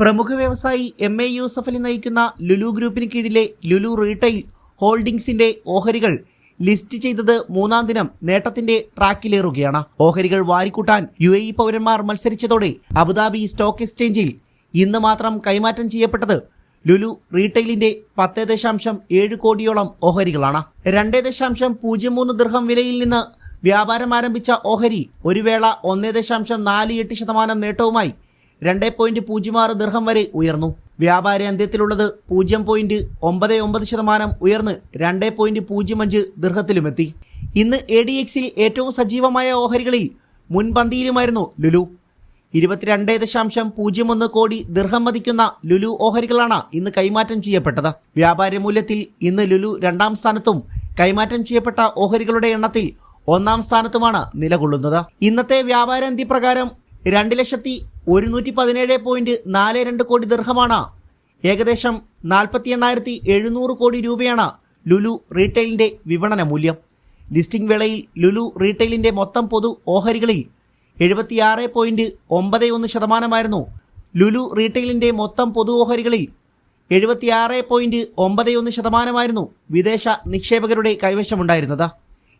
പ്രമുഖ വ്യവസായി M A Yusuffali നയിക്കുന്ന ലുലു ഗ്രൂപ്പിന് കീഴിലെ ലുലു റീറ്റെയിൽ ഹോൾഡിംഗ്സിന്റെ ഓഹരികൾ ലിസ്റ്റ് ചെയ്തത് മൂന്നാം ദിനം നേട്ടത്തിന്റെ ട്രാക്കിലേറുകയാണ്. ഓഹരികൾ വാരിക്കൂട്ടാൻ യു എ ഇ പൗരന്മാർ മത്സരിച്ചതോടെ അബുദാബി സ്റ്റോക്ക് എക്സ്ചേഞ്ചിൽ ഇന്ന് മാത്രം കൈമാറ്റം ചെയ്യപ്പെട്ടത് ലുലു റീറ്റെയിലിന്റെ പത്ത് ദശാംശം ഏഴ് കോടിയോളം ഓഹരികളാണ്. രണ്ട് ദശാംശം പൂജ്യം മൂന്ന് ദൃഹം വിലയിൽ നിന്ന് വ്യാപാരം ആരംഭിച്ച ഓഹരി ഒരു വേള ഒന്ന് ദശാംശം നാല് എട്ട് ശതമാനം നേട്ടവുമായി രണ്ട് പോയിന്റ് പൂജ്യം ആറ് ദീർഘം വരെ ഉയർന്നു. വ്യാപാര അന്ത്യത്തിലുള്ളത് പൂജ്യം പോയിന്റ് ഒമ്പത് ഒമ്പത് ശതമാനം ഉയർന്ന് രണ്ട് പോയിന്റ് പൂജ്യം അഞ്ച് ദീർഘത്തിലുമെത്തി ഇന്ന് എ ഡി എക്സിൽ ഏറ്റവും സജീവമായ ഓഹരികളിൽ മുൻപന്തിയിലുമായിരുന്നു ലുലു. ഇരുപത്തിരണ്ട് ദശാംശം പൂജ്യം ഒന്ന് കോടി ദീർഘം മതിക്കുന്ന ലുലു ഓഹരികളാണ് ഇന്ന് കൈമാറ്റം ചെയ്യപ്പെട്ടത്. വ്യാപാര മൂല്യത്തിൽ ഇന്ന് ലുലു രണ്ടാം സ്ഥാനത്തും കൈമാറ്റം ചെയ്യപ്പെട്ട ഓഹരികളുടെ എണ്ണത്തിൽ ഒന്നാം സ്ഥാനത്തുമാണ് നിലകൊള്ളുന്നത്. ഇന്നത്തെ വ്യാപാര അന്ത്യപ്രകാരം രണ്ട് ലക്ഷത്തി ഒരുന്നൂറ്റി പതിനേഴ് പോയിന്റ് നാല് രണ്ട് കോടി ദീർഘമാണ് ഏകദേശം നാൽപ്പത്തി എണ്ണായിരത്തി എഴുന്നൂറ് കോടി രൂപയാണ് ലുലു റീറ്റെയിലിന്റെ വിപണന മൂല്യം. ലിസ്റ്റിംഗ് വേളയിൽ ലുലു റീറ്റെയിലിന്റെ മൊത്തം പൊതു ഓഹരികളിൽ എഴുപത്തിയാറ് പോയിന്റ് ഒമ്പത് ഒന്ന് ശതമാനമായിരുന്നു. ലുലു റീറ്റെയിലിന്റെ മൊത്തം പൊതു ഓഹരികളിൽ എഴുപത്തിയാറ് പോയിന്റ് ഒമ്പത് ഒന്ന് ശതമാനമായിരുന്നു വിദേശ നിക്ഷേപകരുടെ കൈവശമുണ്ടായിരുന്നത്.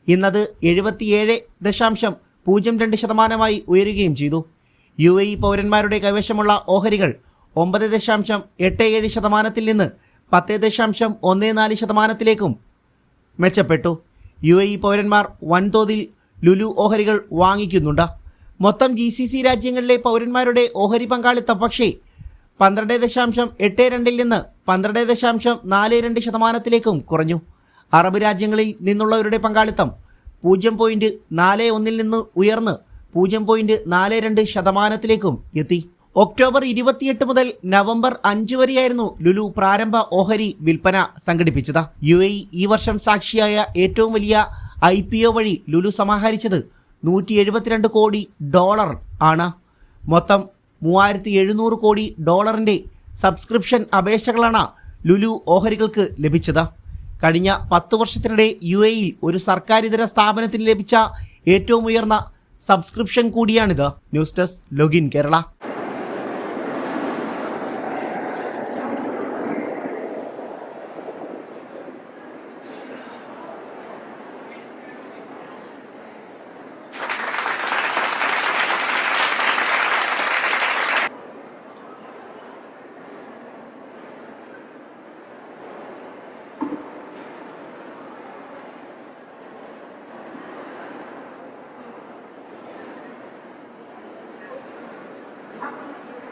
ഇന്നത് എഴുപത്തിയേഴ് ദശാംശം പൂജ്യം രണ്ട് ശതമാനമായി ഉയരുകയും ചെയ്തു. യു എ ഇ പൗരന്മാരുടെ കൈവശമുള്ള ഓഹരികൾ ഒമ്പത് ദശാംശം എട്ട് ഏഴ് ശതമാനത്തിൽ നിന്ന് പത്ത് ദശാംശം ഒന്ന് നാല് ശതമാനത്തിലേക്കും മെച്ചപ്പെട്ടു. യു എ ഇ പൗരന്മാർ വൻതോതിൽ ലുലു ഓഹരികൾ വാങ്ങിക്കുന്നുണ്ട്. മൊത്തം ജി സി സി രാജ്യങ്ങളിലെ പൗരന്മാരുടെ ഓഹരി പങ്കാളിത്തം പക്ഷേ പന്ത്രണ്ട് ദശാംശം എട്ട് രണ്ടിൽ നിന്ന് പന്ത്രണ്ട് ദശാംശം നാല് രണ്ട് ശതമാനത്തിലേക്കും കുറഞ്ഞു. അറബ് രാജ്യങ്ങളിൽ നിന്നുള്ളവരുടെ പങ്കാളിത്തം പൂജ്യം പോയിന്റ് നാല് ഒന്നിൽ നിന്ന് ഉയർന്ന് പൂജ്യം പോയിന്റ് നാല് രണ്ട് ശതമാനത്തിലേക്കും എത്തി. ഒക്ടോബർ ഇരുപത്തിയെട്ട് മുതൽ നവംബർ അഞ്ച് വരെയായിരുന്നു ലുലു പ്രാരംഭ ഓഹരി വിൽപ്പന സംഘടിപ്പിച്ചത്. യു ഈ വർഷം സാക്ഷിയായ ഏറ്റവും വലിയ ഐ വഴി ലുലു സമാഹരിച്ചത് നൂറ്റി എഴുപത്തിരണ്ട് കോടി ഡോളർ ആണ്. മൊത്തം മൂവായിരത്തി എഴുന്നൂറ് കോടി ഡോളറിന്റെ സബ്സ്ക്രിപ്ഷൻ അപേക്ഷകളാണ് ലുലു ഓഹരികൾക്ക് ലഭിച്ചത്. കഴിഞ്ഞ പത്ത് വർഷത്തിനിടെ യു എയിൽ ഒരു സർക്കാരിതര സ്ഥാപനത്തിന് ലഭിച്ച ഏറ്റവും ഉയർന്ന സബ്സ്ക്രിപ്ഷൻ കൂടിയാണിത്. News desk login Kerala. 何?